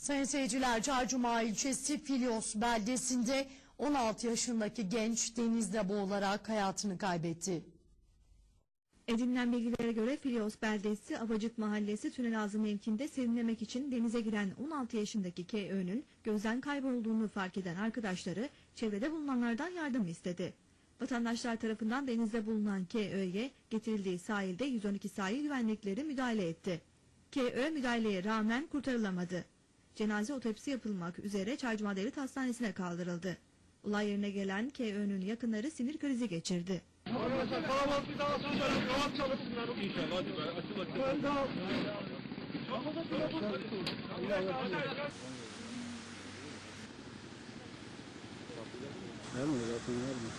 Sayın seyirciler Çarcuma ilçesi Filyos beldesinde 16 yaşındaki genç denizde boğularak hayatını kaybetti. Edinilen bilgilere göre Filyos beldesi Avacık Mahallesi Tünelazı mevkinde serinlemek için denize giren 16 yaşındaki KÖ'nün gözden kaybolduğunu fark eden arkadaşları çevrede bulunanlardan yardım istedi. Vatandaşlar tarafından denizde bulunan KÖ'ye getirildiği sahilde 112 sahil güvenlikleri müdahale etti. KÖ müdahaleye rağmen kurtarılamadı. Cenaze otopsi yapılmak üzere Çaycuma Devlet Hastanesi'ne kaldırıldı. Olay yerine gelen KÖ'nün yakınları sinir krizi geçirdi. Arkadaşlar kalabalık bir daha söylüyorum. Rahat çalışsınlar. İnşallah hadi be açıl açıl. Ben daha... Vermiyor zaten vermiyor.